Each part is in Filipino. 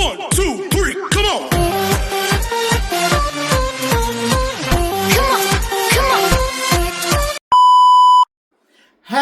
One, two,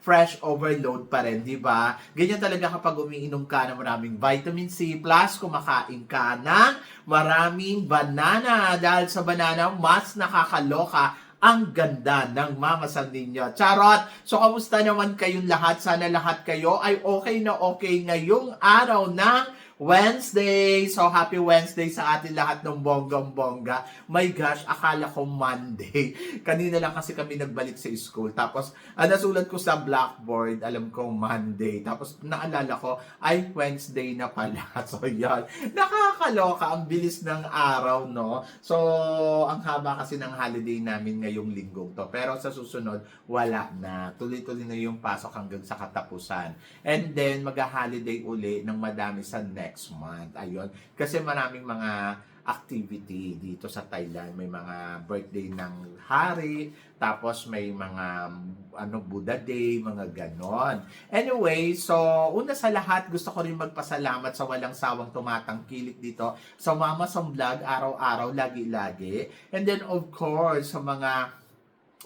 Fresh overload pa rin, di ba? Ganyan talaga kapag umiinom ka ng maraming vitamin C plus kumakain ka ng maraming banana dahil sa banana mas nakakaloka ang ganda ng mamasan ninyo. Charot! So, kamusta naman kayong lahat? Sana lahat kayo ay okay na okay ngayong araw ng Wednesday! So, happy Wednesday sa atin lahat ng bonggang-bongga. My gosh, akala ko Monday. Kanina lang kasi kami nagbalik sa school. Tapos, ah, nasulat ko sa blackboard, alam ko Monday. Tapos, naalala ko, ay, Wednesday na pala. So, yan. Nakakaloka. Ang bilis ng araw, no? So, ang haba kasi ng holiday namin ngayong linggong to. Pero sa susunod, wala na. Tuloy-tuloy na yung pasok hanggang sa katapusan. And then, mag-holiday uli ng madami sa next month. Ayun. Kasi maraming mga activity dito sa Thailand. May mga birthday ng hari, tapos may mga ano Buddha Day, mga ganon. Anyway, so una sa lahat, gusto ko rin magpasalamat sa walang sawang tumatangkilik dito sa Mama Sam Vlog, araw-araw, lagi-lagi. And then of course, sa mga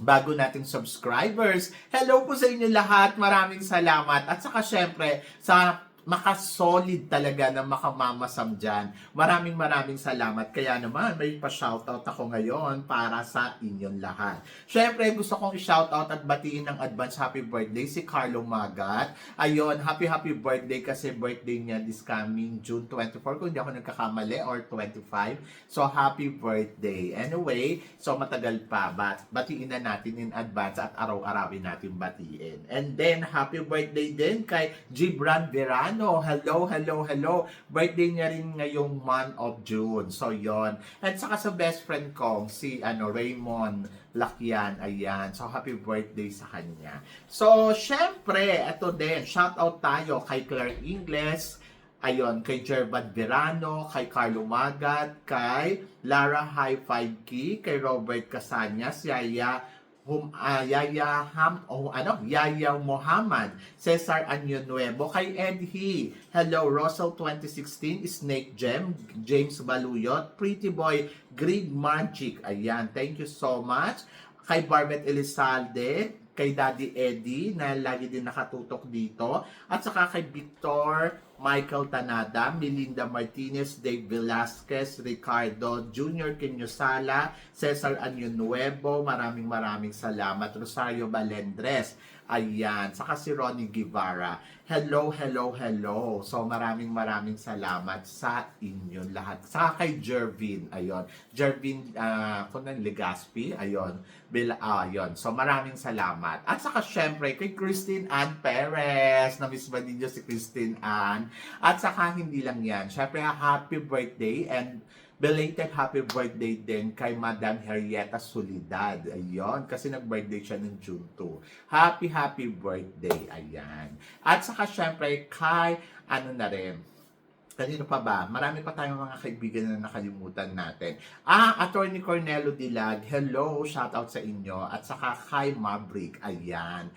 bago nating subscribers. Hello po sa inyo lahat. Maraming salamat. At saka syempre, sa makasolid talaga na makamamasam dyan. Maraming maraming salamat. Kaya naman, may pa-shoutout ako ngayon para sa inyong lahat. Syempre, gusto kong i-shoutout at batiin ng advance happy birthday si Carlo Magat. Ayun, happy happy birthday kasi birthday niya this coming June 24 kung hindi ako nagkakamali or 25. So, happy birthday. Anyway, so matagal pa. But, batiin na natin in advance at araw-arawin natin batiin. And then, happy birthday din kay Gibran Verano. Hello, hello, hello. Birthday niya rin ngayong month of June. So, yon And saka sa best friend kong, si ano, Raymond Lakyan. Ayan. So, happy birthday sa kanya. So, syempre, ito din. Shout out tayo kay Claire Ingles, Ayon, kay Jervad Verano, kay Carlo Magat, kay Lara High 5 Key, kay Robert Casanyas, Yaya hum, ah, Yaya Ham, o ano, Yaya Muhammad, Cesar Anyo Nuevo, kay Ed He, Hello, Russell 2016, Snake Gem, James Baluyot, Pretty Boy, Greg Magic, ayan, thank you so much, kay Barbet Elizalde, kay Daddy Eddie na lagi din nakatutok dito, at saka kay Victor Michael Tanada, Melinda Martinez, Dave Velasquez, Ricardo Junior Quinyosala, Cesar Anyo Nuevo, maraming maraming salamat. Rosario Balendres, ayan. Saka si Ronnie Guevara. Hello, hello, hello. So maraming maraming salamat sa inyo lahat. Saka kay Jervin, ayun. Jervin, uh, kung nang Legaspi, ayun. Bil, ah, ayun. So maraming salamat. At saka syempre kay Christine Ann Perez. Na-miss ba ninyo si Christine Ann? At saka hindi lang yan. Syempre, happy birthday and belated happy birthday din kay Madam Henrietta Solidad. Ayun, kasi nag-birthday siya ng June 2. Happy, happy birthday. Ayan. At saka syempre kay, ano na rin, Kanino pa ba? Marami pa tayong mga kaibigan na nakalimutan natin. Ah, Attorney Cornelo Dilag, hello, shoutout sa inyo. At saka kay Maverick, ayan.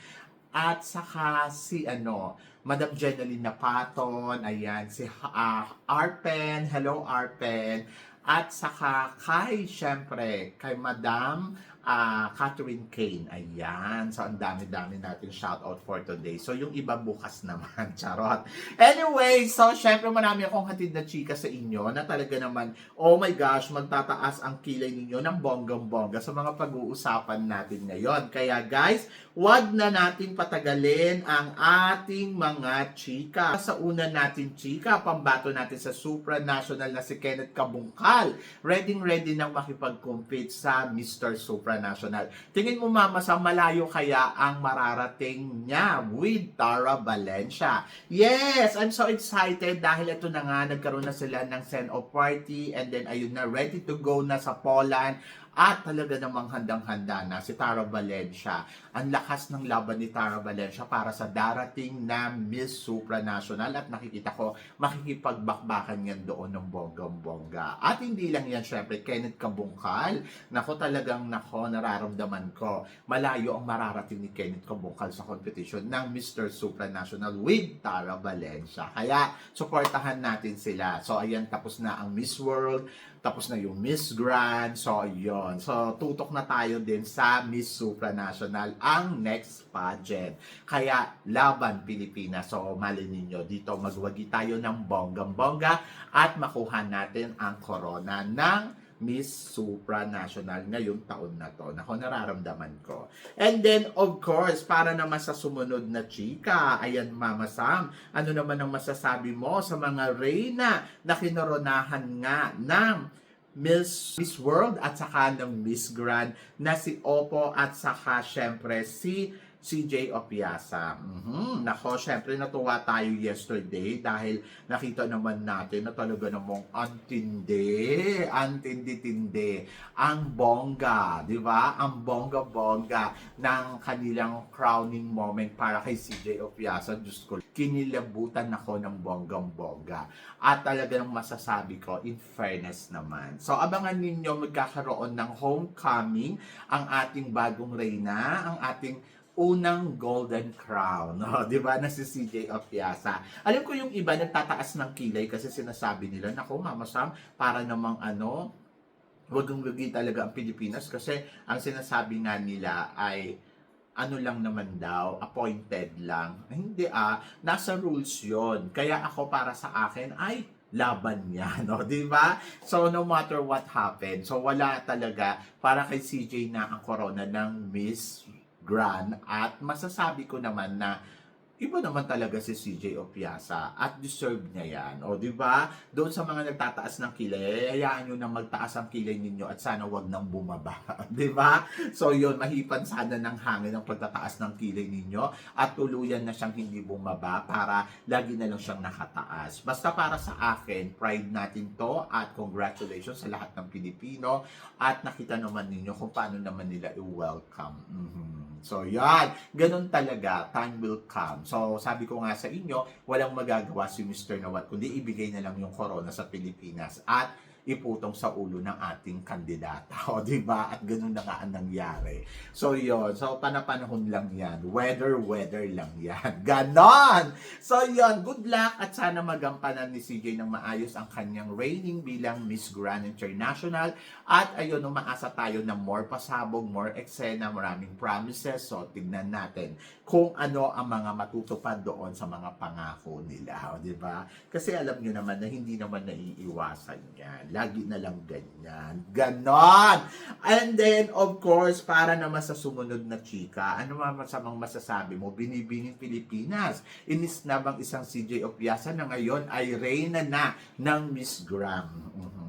At saka si ano, Madam Jeneline Napaton, ayan, si uh, Arpen, hello Arpen. At saka kay, syempre, kay Madam ah Catherine Kane. Ayan. So, ang dami-dami natin shoutout for today. So, yung iba bukas naman. Charot. Anyway, so, syempre marami akong hatid na chika sa inyo na talaga naman, oh my gosh, magtataas ang kilay ninyo ng bonggang-bongga sa mga pag-uusapan natin ngayon. Kaya guys, wag na nating patagalin ang ating mga chika. Sa una natin chika, pambato natin sa supranational na si Kenneth Kabungkal. Ready-ready nang makipag-compete sa Mr. Supranational. Tingin mo mama sa malayo kaya ang mararating niya with Tara Valencia. Yes, I'm so excited dahil ito na nga nagkaroon na sila ng send-off party and then ayun na ready to go na sa Poland At talaga namang handang-handa na si Tara Valencia. Ang lakas ng laban ni Tara Valencia para sa darating na Miss Supranational at nakikita ko makikipagbakbakan yan doon ng bonggang-bongga. At hindi lang yan, syempre, Kenneth Kabungkal. Nako talagang nako, nararamdaman ko. Malayo ang mararating ni Kenneth Kabungkal sa competition ng Mr. Supranational with Tara Valencia. Kaya, supportahan natin sila. So, ayan, tapos na ang Miss World, tapos na yung Miss Grand. So, yun. So, tutok na tayo din sa Miss Supranational, ang next pageant. Kaya, laban Pilipinas. So, mali ninyo, dito magwagi tayo ng bonggang-bongga at makuha natin ang corona ng Miss Supranational ngayong taon na to. Nako, nararamdaman ko. And then, of course, para naman sa sumunod na chika, ayan Mama Sam, ano naman ang masasabi mo sa mga reyna na kinoronahan nga ng Miss, Miss World at saka ng Miss Grand na si Oppo at saka syempre si CJ Opiasa. Mhm. Nako, syempre natuwa tayo yesterday dahil nakita naman natin na talaga namang antindi, antindi-tindi, ang bongga, di ba? Ang bongga-bongga ng kanilang crowning moment para kay CJ Opiasa. Diyos ko, kinilabutan ako ng bonggang-bongga. At talagang masasabi ko, in fairness naman. So, abangan ninyo magkakaroon ng homecoming ang ating bagong reyna, ang ating unang golden crown, no? 'di ba? Na si CJ Opiasa. Alam ko yung iba nagtataas ng kilay kasi sinasabi nila, nako Mama Sam, para namang ano, wag wagi talaga ang Pilipinas kasi ang sinasabi nga nila ay ano lang naman daw, appointed lang. Hindi ah, nasa rules yon. Kaya ako para sa akin ay laban niya, no? 'Di ba? So no matter what happened, so wala talaga para kay CJ na ang corona ng Miss Grand at masasabi ko naman na iba naman talaga si CJ Opiasa at deserve niya yan. O, di ba? Doon sa mga nagtataas ng kilay, hayaan nyo na magtaas ang kilay ninyo at sana wag nang bumaba. di ba? So, yun, mahipan sana ng hangin ang pagtataas ng kilay ninyo at tuluyan na siyang hindi bumaba para lagi na lang siyang nakataas. Basta para sa akin, pride natin to at congratulations sa lahat ng Pilipino at nakita naman ninyo kung paano naman nila i-welcome. Mhm. So, yan. Ganun talaga. Time will come. So, sabi ko nga sa inyo, walang magagawa si Mr. Nawat kundi ibigay na lang yung corona sa Pilipinas at iputong sa ulo ng ating kandidata. O, di ba? At ganun na nga ang nangyari. So, yon So, panapanahon lang yan. Weather, weather lang yan. Ganon! So, yon Good luck at sana magampanan ni CJ ng maayos ang kanyang reigning bilang Miss Grand International. At ayun, umaasa tayo ng more pasabog, more eksena, maraming promises. So, tignan natin kung ano ang mga matutupad doon sa mga pangako nila. O, di ba? Kasi alam nyo naman na hindi naman naiiwasan yan. Lagi na lang ganyan. Ganon! And then, of course, para naman sa sumunod na chika, ano man masamang masasabi mo, binibining Pilipinas. Inis na bang isang CJ Opiasa na ngayon ay reyna na ng Miss Gram. Mhm.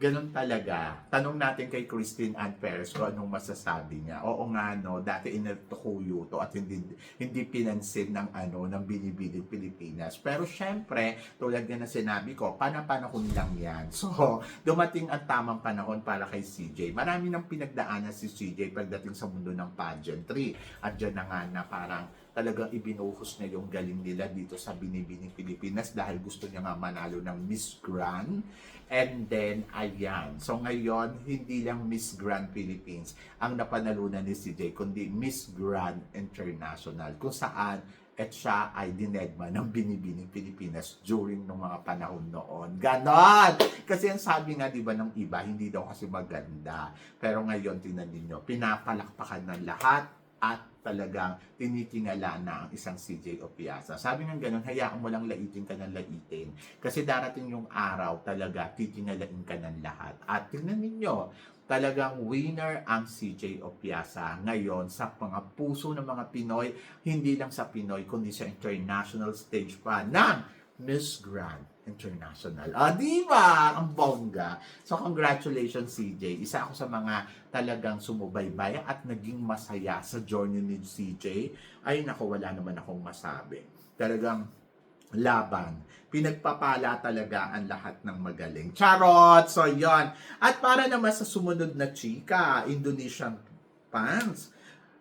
Ganon talaga. Tanong natin kay Christine Ann Perez kung anong masasabi niya. Oo nga no, dati inatukuyo to at hindi hindi pinansin ng ano ng binibining Pilipinas. Pero syempre, tulad nga na sinabi ko, panapanahon lang yan. So, dumating ang tamang panahon para kay CJ. Marami nang pinagdaanan si CJ pagdating sa mundo ng pageantry. At dyan na nga na parang talagang ibinuhos na yung galing nila dito sa Binibining Pilipinas dahil gusto niya nga manalo ng Miss Grand. And then, ayan. So ngayon, hindi lang Miss Grand Philippines ang napanalunan ni CJ, kundi Miss Grand International. Kung saan, at siya ay dinedma ng binibining Pilipinas during ng mga panahon noon. Ganon! Kasi ang sabi nga, di ba, ng iba, hindi daw kasi maganda. Pero ngayon, tinan ninyo, pinapalakpakan ng lahat at talagang tinitingala na ang isang CJ Opiasa. Sabi nga ganun, hayaan mo lang laitin ka ng laitin. Kasi darating yung araw talaga, titingalain ka ng lahat. At tingnan ninyo, talagang winner ang CJ Opiasa ngayon sa mga puso ng mga Pinoy, hindi lang sa Pinoy, kundi sa international stage pa ng Miss Grand International. Ah, di ba? Ang bongga. So, congratulations, CJ. Isa ako sa mga talagang sumubaybay at naging masaya sa journey ni CJ. Ay, naku, wala naman akong masabi. Talagang laban. Pinagpapala talaga ang lahat ng magaling. Charot! So, yon. At para naman sa sumunod na chika, Indonesian fans,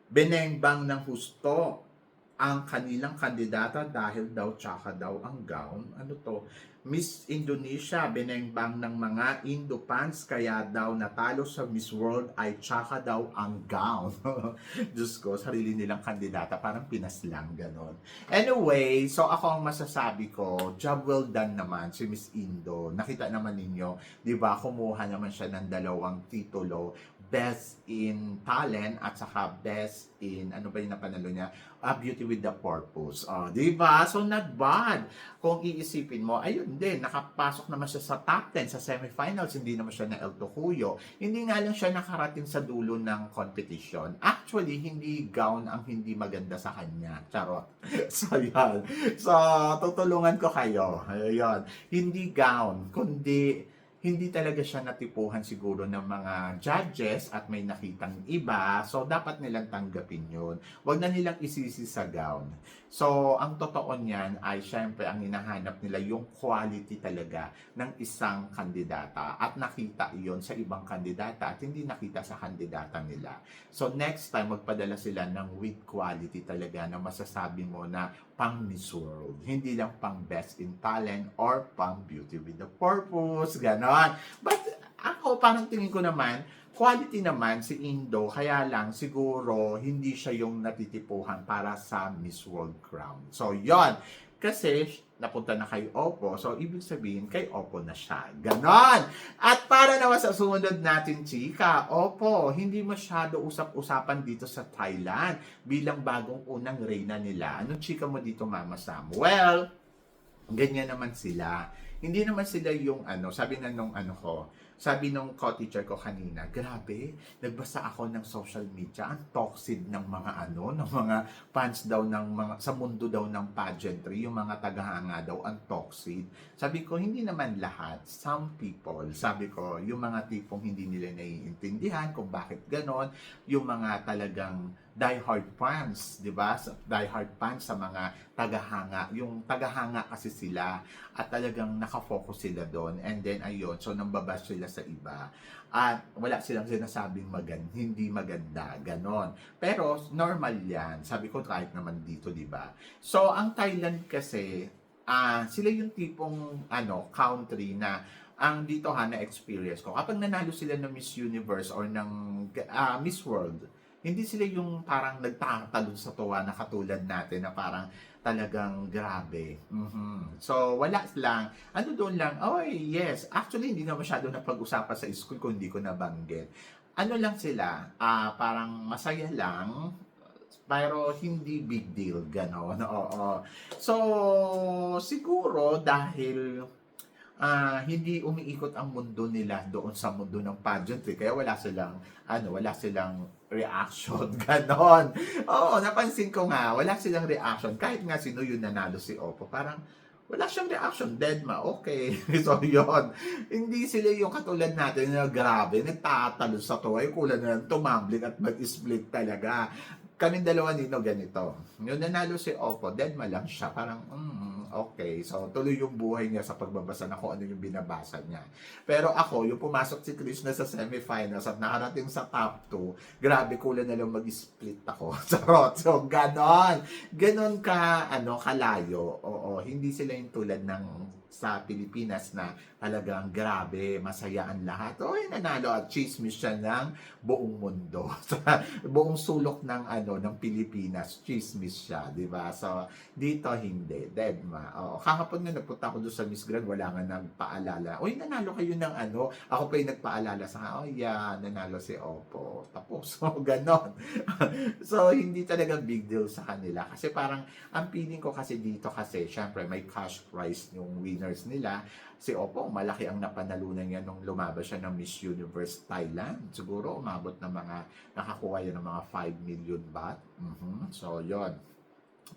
benengbang ng husto ang kanilang kandidata dahil daw tsaka daw ang gown. Ano to? Miss Indonesia, benengbang ng mga Indo fans kaya daw natalo sa Miss World ay tsaka daw ang gown. Diyos ko, sarili nilang kandidata, parang pinas lang, ganon. Anyway, so ako ang masasabi ko, job well done naman si Miss Indo. Nakita naman ninyo, di ba, kumuha naman siya ng dalawang titulo, Best in Talent at saka Best in, ano ba yung napanalo niya? Ah, Beauty with the Purpose. Oh, di ba? So, not bad. Kung iisipin mo, ayun din, nakapasok naman siya sa top 10 sa semifinals, hindi naman siya na El Tocuyo. Hindi nga lang siya nakarating sa dulo ng competition. Actually, hindi gown ang hindi maganda sa kanya. Charot. So, yan. So, tutulungan ko kayo. Ayun. Hindi gown, kundi hindi talaga siya natipuhan siguro ng mga judges at may nakitang iba. So, dapat nilang tanggapin yun. Huwag na nilang isisi sa gown. So, ang totoo niyan ay syempre ang hinahanap nila yung quality talaga ng isang kandidata at nakita iyon sa ibang kandidata at hindi nakita sa kandidata nila. So, next time, magpadala sila ng with quality talaga na masasabi mo na pang Miss World. Hindi lang pang Best in Talent or pang Beauty with the Purpose. Ganon. But ako, parang tingin ko naman, quality naman si Indo, kaya lang siguro hindi siya yung natitipuhan para sa Miss World crown. So, yon Kasi napunta na kay Oppo, so ibig sabihin kay Oppo na siya. Ganon! At para naman sa sumunod natin, chika, Oppo, hindi masyado usap-usapan dito sa Thailand bilang bagong unang reyna nila. Anong chika mo dito, Mama Sam? Well, ganyan naman sila. Hindi naman sila yung ano, sabi na nung ano ko, sabi nung co-teacher ko kanina, grabe, nagbasa ako ng social media, ang toxic ng mga ano, ng mga fans daw ng mga, sa mundo daw ng pageantry, yung mga tagahanga daw, ang toxic. Sabi ko, hindi naman lahat, some people, sabi ko, yung mga tipong hindi nila naiintindihan kung bakit ganon, yung mga talagang diehard fans, di ba? Diehard fans sa mga tagahanga. Yung tagahanga kasi sila at talagang nakafocus sila doon. And then, ayun, so nambabash sila sa iba. At wala silang sinasabing maganda, hindi maganda, ganon. Pero normal yan. Sabi ko kahit naman dito, di ba? So, ang Thailand kasi, ah sila yung tipong ano, country na ang dito ha na experience ko. Kapag nanalo sila ng Miss Universe or ng ah, Miss World, hindi sila yung parang nagtatalon sa tuwa na katulad natin na parang talagang grabe. Mhm. So, wala lang. Ano doon lang, oh yes, actually hindi na masyado na pag-usapan sa school kung hindi ko nabanggit. Ano lang sila, ah parang masaya lang, pero hindi big deal, gano'n. Oo. So, siguro dahil ah hindi umiikot ang mundo nila doon sa mundo ng pageantry. Kaya wala silang, ano, wala silang reaction. Ganon. Oo, napansin ko nga, wala silang reaction. Kahit nga sino yung nanalo si Oppo, parang wala siyang reaction. Dead ma, okay. so, yun. Hindi sila yung katulad natin na grabe, nagtatalo sa to. Ay, kulang na tumambling at mag-split talaga. Kaming dalawa nino ganito. Yung nanalo si Oppo, dead ma lang siya. Parang, mm, okay. So, tuloy yung buhay niya sa pagbabasa na kung ano yung binabasa niya. Pero ako, yung pumasok si Chris na sa semifinals at nakarating sa top 2, grabe kulang na lang mag-split ako. Charot. So, ganon. Ganon ka, ano, kalayo. Oo, hindi sila yung tulad ng sa Pilipinas na talagang grabe, masaya ang lahat. Oy, nanalo at chismis siya ng buong mundo. Sa buong sulok ng ano ng Pilipinas, chismis siya, 'di ba? So dito hindi, dead. Oo, kahapon nga nagpunta ako doon sa Miss Grand, wala nga nagpaalala. Oy, nanalo kayo ng ano. Ako pa yung nagpaalala sa, oh yeah, nanalo si Oppo. Tapos, so ganon. so hindi talaga big deal sa kanila kasi parang ang feeling ko kasi dito kasi syempre may cash prize yung winners nila si Oppo malaki ang napanalunan niya nung lumabas siya ng Miss Universe Thailand siguro umabot ng mga nakakuha yan ng mga 5 million baht Mhm. so yon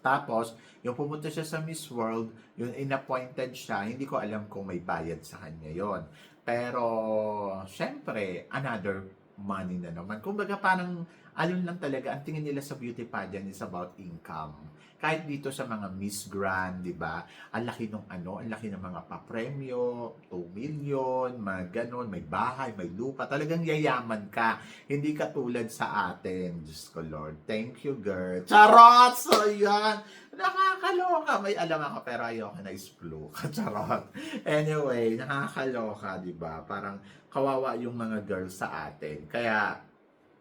tapos, yung pumunta siya sa Miss World, yung inappointed siya, hindi ko alam kung may bayad sa kanya yon. Pero, syempre, another money na naman. Kumbaga parang, alun lang talaga, ang tingin nila sa beauty pageant is about income. Kahit dito sa mga Miss Grand, di ba? Ang laki ng ano, ang laki ng mga papremyo, 2 million, mga ganon, may bahay, may lupa. Talagang yayaman ka. Hindi katulad sa atin. Diyos ko Lord. Thank you, girl. Charot! So, yan. Nakakaloka. May alam ako, pero ayoko na ispluk. Charot. Anyway, nakakaloka, di ba? Parang kawawa yung mga girls sa atin. Kaya,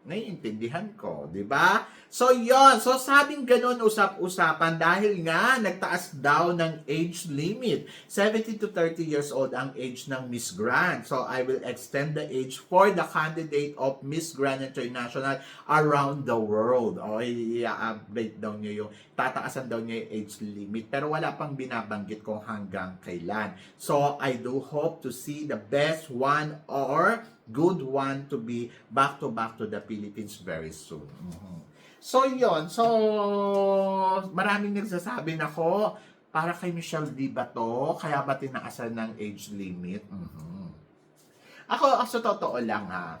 naiintindihan ko, di ba? So, yon So, sabing ganun usap-usapan dahil nga nagtaas daw ng age limit. 70 to 30 years old ang age ng Miss Grand. So, I will extend the age for the candidate of Miss Grand International around the world. O, i-update daw niya yung, tataasan daw niya yung age limit. Pero wala pang binabanggit kung hanggang kailan. So, I do hope to see the best one or good one to be back to back to the Philippines very soon. Mhm. So, yon So, maraming nagsasabi na ko, para kay Michelle D ba to? Kaya ba tinaasan ng age limit? Mhm. Ako, sa totoo lang ha,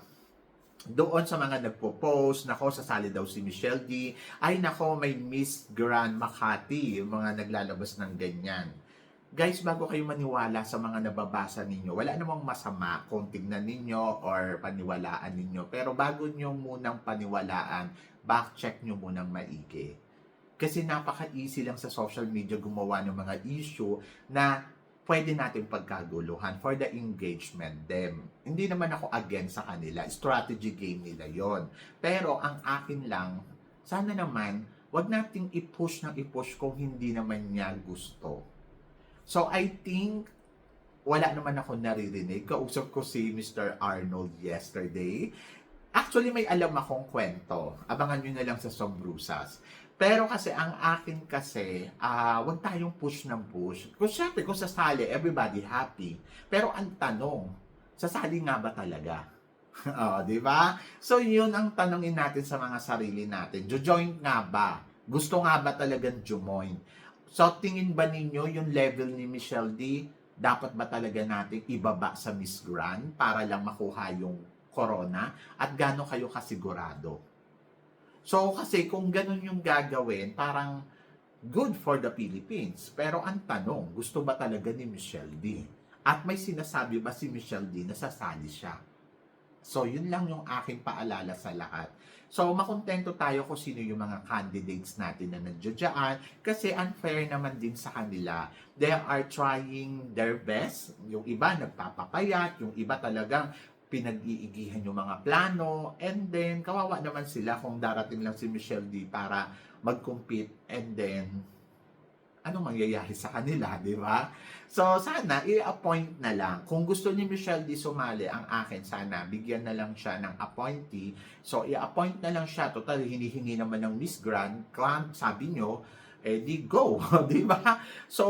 doon sa mga nagpo-post, nako, sasali daw si Michelle D, ay nako, may Miss Grand Makati, yung mga naglalabas ng ganyan. Guys, bago kayo maniwala sa mga nababasa ninyo, wala namang masama kung tignan ninyo or paniwalaan ninyo. Pero bago nyo munang paniwalaan, back-check nyo munang maigi. Kasi napaka-easy lang sa social media gumawa ng mga issue na pwede natin pagkaguluhan for the engagement them. Hindi naman ako against sa kanila. Strategy game nila yon. Pero ang akin lang, sana naman, wag nating i-push ng i-push kung hindi naman niya gusto. So I think wala naman ako naririnig. Kausap ko si Mr. Arnold yesterday. Actually, may alam akong kwento. Abangan nyo na lang sa Sombrusas. Pero kasi ang akin kasi, ah wag tayong push ng push. Kung syempre, kung sasali, everybody happy. Pero ang tanong, sasali nga ba talaga? oh, di ba? So, yun ang tanongin natin sa mga sarili natin. Jo-join nga ba? Gusto nga ba talagang jumoin? So, tingin ba ninyo yung level ni Michelle D, dapat ba talaga natin ibaba sa Miss Grand para lang makuha yung corona? At gano'n kayo kasigurado? So, kasi kung ganun yung gagawin, parang good for the Philippines. Pero ang tanong, gusto ba talaga ni Michelle D? At may sinasabi ba si Michelle D na sasali siya? So, yun lang yung aking paalala sa lahat. So, makontento tayo kung sino yung mga candidates natin na nandiyan kasi unfair naman din sa kanila. They are trying their best. Yung iba nagpapapayat, yung iba talagang pinag-iigihan yung mga plano, and then kawawa naman sila kung darating lang si Michelle D para mag-compete, and then ano mangyayari sa kanila, di ba? So, sana, i-appoint na lang. Kung gusto ni Michelle D sumali, ang akin, sana, bigyan na lang siya ng appointee. So, i-appoint na lang siya. Total, hinihingi naman ng Miss Grand. Clan, sabi nyo, eh di go, di ba? So,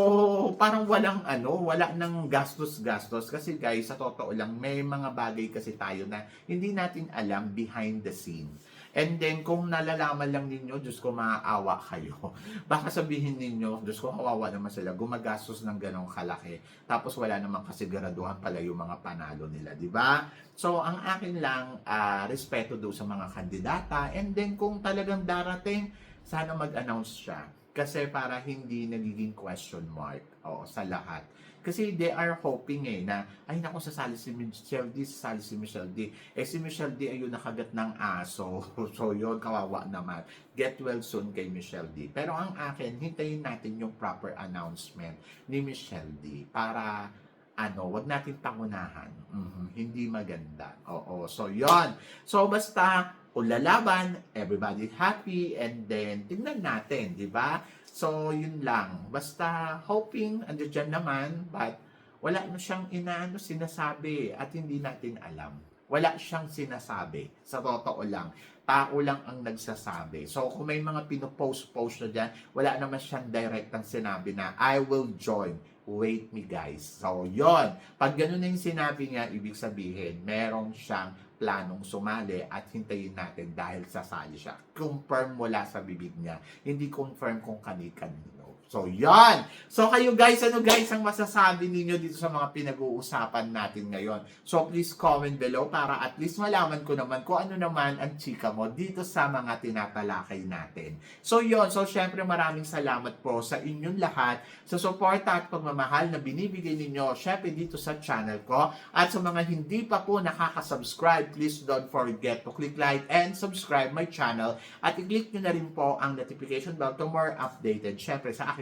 parang walang ano, wala nang gastos-gastos. Kasi guys, sa totoo lang, may mga bagay kasi tayo na hindi natin alam behind the scene. And then, kung nalalaman lang ninyo, Diyos ko, maaawa kayo. Baka sabihin ninyo, Diyos ko, kawawa naman sila, gumagastos ng ganong kalaki. Tapos wala naman kasiguraduhan pala yung mga panalo nila, di ba? So, ang akin lang, ah, respeto do sa mga kandidata. And then, kung talagang darating, sana mag-announce siya. Kasi para hindi nagiging question mark o, sa lahat. Kasi they are hoping eh na, ay naku, sasali si Michelle D, sasali si Michelle D. Eh si Michelle D ay yung nakagat ng aso. So yun, kawawa naman. Get well soon kay Michelle D. Pero ang akin, hintayin natin yung proper announcement ni Michelle D para ano, wag natin pangunahan. Mhm, Hindi maganda. Oo, so yon. So basta kung lalaban, everybody happy, and then tingnan natin, di ba? So, yun lang. Basta hoping, ando dyan naman, but wala na siyang inaano sinasabi at hindi natin alam. Wala siyang sinasabi. Sa totoo lang. Tao lang ang nagsasabi. So, kung may mga pinopost-post na dyan, wala naman siyang direktang sinabi na, I will join. Wait me guys. So, yon Pag ganun na yung sinabi niya, ibig sabihin, meron siyang planong sumali at hintayin natin dahil sasali siya. Confirm mula sa bibig niya. Hindi confirm kung kani-kanino. So, yan. So, kayo guys, ano guys ang masasabi ninyo dito sa mga pinag-uusapan natin ngayon? So, please comment below para at least malaman ko naman kung ano naman ang chika mo dito sa mga tinatalakay natin. So, yon So, syempre maraming salamat po sa inyong lahat sa suporta at pagmamahal na binibigay ninyo syempre dito sa channel ko. At sa mga hindi pa po nakaka-subscribe, please don't forget to click like and subscribe my channel at i-click nyo na rin po ang notification bell to more updated syempre sa